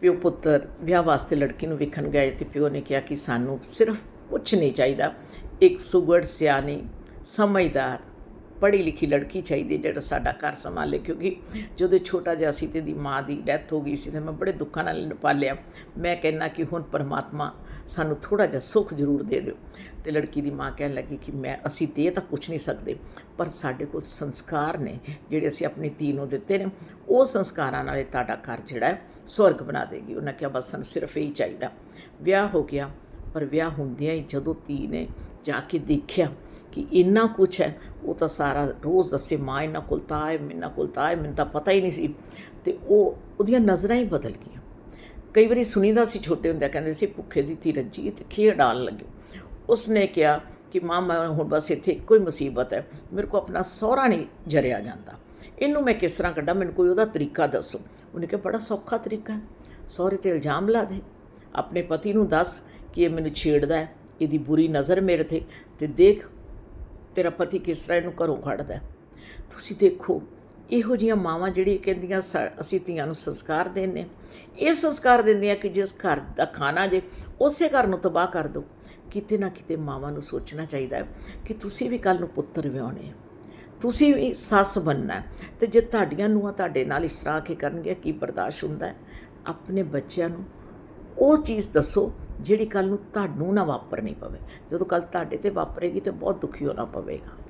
ਪਿਓ ਪੁੱਤਰ ਵਿਆਹ ਵਾਸਤੇ ਲੜਕੀ ਨੂੰ ਵੇਖਣ ਗਏ ਤੇ ਪਿਓ ਨੇ ਕਿਹਾ ਕਿ ਸਾਨੂੰ ਸਿਰਫ ਕੁਝ ਨਹੀਂ ਚਾਹੀਦਾ। ਇੱਕ ਸੁਗੜ, ਸਿਆਣੀ, ਸਮਝਦਾਰ ਪੜ੍ਹੀ ਲਿਖੀ ਲੜਕੀ ਚਾਹੀਦੀ ਹੈ ਜਿਹੜਾ ਸਾਡਾ ਘਰ ਸੰਭਾਲੇ, ਕਿਉਂਕਿ ਜਦੋਂ ਛੋਟਾ ਜਿਹਾ ਸੀ ਤੇ ਦੀ ਮਾਂ ਦੀ ਡੈਥ ਹੋ ਗਈ ਸੀ ਤੇ ਮੈਂ ਬੜੇ ਦੁੱਖਾਂ ਨਾਲ ਇਹਨੂੰ ਪਾਲਿਆ। ਮੈਂ ਕਹਿੰਨਾ ਕਿ ਹੁਣ ਪਰਮਾਤਮਾ ਸਾਨੂੰ ਥੋੜਾ ਜਿਹਾ ਸੁੱਖ ਜ਼ਰੂਰ ਦੇ ਦਿਓ। ਤੇ ਲੜਕੀ ਦੀ ਮਾਂ ਕਹਿਣ ਲੱਗੀ ਕਿ ਮੈਂ, ਅਸੀਂ ਦੇ ਤਾਂ ਕੁਝ ਨਹੀਂ ਸਕਦੇ, ਪਰ ਸਾਡੇ ਕੋਲ ਸੰਸਕਾਰ ਨੇ, ਜਿਹੜੇ ਅਸੀਂ ਆਪਣੀ ਧੀ ਨੂੰ ਦਿੱਤੇ ਨੇ, ਉਹ ਸੰਸਕਾਰਾਂ ਨਾਲ ਤੁਹਾਡਾ ਘਰ ਜਿਹੜਾ ਸਵਰਗ ਬਣਾ ਦੇਗੀ। ਉਹਨਾਂ ਕਿਹਾ, ਬਸ ਸਾਨੂੰ ਸਿਰਫ ਇਹੀ ਚਾਹੀਦਾ। ਵਿਆਹ ਹੋ ਗਿਆ, ਪਰ ਵਿਆਹ ਹੁੰਦਿਆਂ ਹੀ ਜਦੋਂ ਧੀ ਨੇ ਜਾ ਕੇ ਦੇਖਿਆ ਕਿ ਇੰਨਾ ਕੁਝ ਹੈ ਉਹ ਤਾਂ ਸਾਰਾ ਰੋਜ਼ ਦੱਸੇ ਮਾਂ ਇਹਨਾਂ ਕੋਲ ਤਾਂ ਹੈ ਇਹਨਾਂ ਕੋਲ ਤਾਂ ਹੈ ਮੈਨੂੰ ਤਾਂ ਪਤਾ ਹੀ ਨਹੀਂ ਸੀ ਤੇ ਉਹ ਉਹਦੀਆਂ ਨਜ਼ਰਾਂ ਹੀ ਬਦਲ ਗਈਆਂ ਕਈ ਵਾਰੀ ਸੁਣੀਦਾ ਸੀ ਛੋਟੇ ਹੁੰਦਿਆਂ ਕਹਿੰਦੇ ਸੀ ਭੁੱਖੇ ਦੀ ਧੀ ਰੱਜੀ ਤੇ ਖੀਰ ਡਾਲ ਲੱਗੀ ਉਸਨੇ ਕਿਹਾ ਕਿ ਮਾਂ ਮੈਂ ਹੁਣ ਬਸ ਇੱਥੇ ਇੱਕੋ ਹੀ ਮੁਸੀਬਤ ਹੈ ਮੇਰੇ ਕੋ ਆਪਣਾ ਸਹੁਰਾ ਨਹੀਂ ਜਰਿਆ ਜਾਂਦਾ ਇਹਨੂੰ ਮੈਂ ਕਿਸ ਤਰ੍ਹਾਂ ਕੱਢਾਂ ਮੈਨੂੰ ਕੋਈ ਉਹਦਾ ਤਰੀਕਾ ਦੱਸੋ ਉਹਨੇ ਕਿਹਾ ਬੜਾ ਸੌਖਾ ਤਰੀਕਾ ਹੈ ਸਹੁਰੇ ਤੇ ਇਲਜ਼ਾਮ ਲਾ ਦੇ ਆਪਣੇ ਪਤੀ ਨੂੰ ਦੱਸ ਕਿ ਇਹ ਮੈਨੂੰ ਛੇੜਦਾ ਹੈ ਇਹਦੀ ਬੁਰੀ ਨਜ਼ਰ ਮੇਰੇ ਤੇ ਤੇ ਦੇਖ ਤੇਰਾ ਪਤੀ ਕਿਸ ਤਰ੍ਹਾਂ ਇਹਨੂੰ ਘਰੋਂ ਕੱਢਦਾ ਤੁਸੀਂ ਦੇਖੋ, ਇਹੋ ਜੀਆਂ ਮਾਵਾਂ ਜਿਹੜੀ ਕਹਿੰਦੀਆਂ ਸਾ- ਅਸੀਂ ਧੀਆਂ ਨੂੰ ਸੰਸਕਾਰ ਦੇਣੇ ਇਹ ਸੰਸਕਾਰ ਦਿੰਦੀਆਂ ਕਿ ਜਿਸ ਘਰ ਦਾ ਖਾਣਾ ਜੇ, ਉਸੇ ਘਰ ਨੂੰ ਤਬਾਹ ਕਰ ਦਿਓ। ਕਿਤੇ ਨਾ ਕਿਤੇ ਮਾਵਾਂ ਨੂੰ ਸੋਚਣਾ ਚਾਹੀਦਾ ਹੈ ਕਿ ਤੁਸੀਂ ਵੀ ਕੱਲ ਨੂੰ ਪੁੱਤਰ ਵਿਆਹੁਣੇ ਤੁਸੀਂ ਵੀ ਸੱਸ ਬਣਨਾ ਹੈ। ਤੇ ਜੇ ਤੁਹਾਡੀਆਂ ਨੂੰਹਾਂ ਤੁਹਾਡੇ ਨਾਲ ਇਸ ਤਰ੍ਹਾਂ ਕੇ ਕਰਨਗੇ ਕੀ ਬਰਦਾਸ਼ਤ ਹੁੰਦਾ ਹੈ? ਆਪਣੇ ਬੱਚਿਆਂ ਨੂੰ ਉਹ ਚੀਜ਼ ਦੱਸੋ ਜਿਹੜੀ ਕੱਲ੍ਹ ਨੂੰ ਤੁਹਾਨੂੰ ਨਾ ਵਾਪਰਨੀ ਪਵੇ। ਜਦੋਂ ਕੱਲ੍ਹ ਤੁਹਾਡੇ ਤੇ ਵਾਪਰੇਗੀ ਤਾਂ ਬਹੁਤ ਦੁਖੀ ਹੋਣਾ ਪਵੇਗਾ।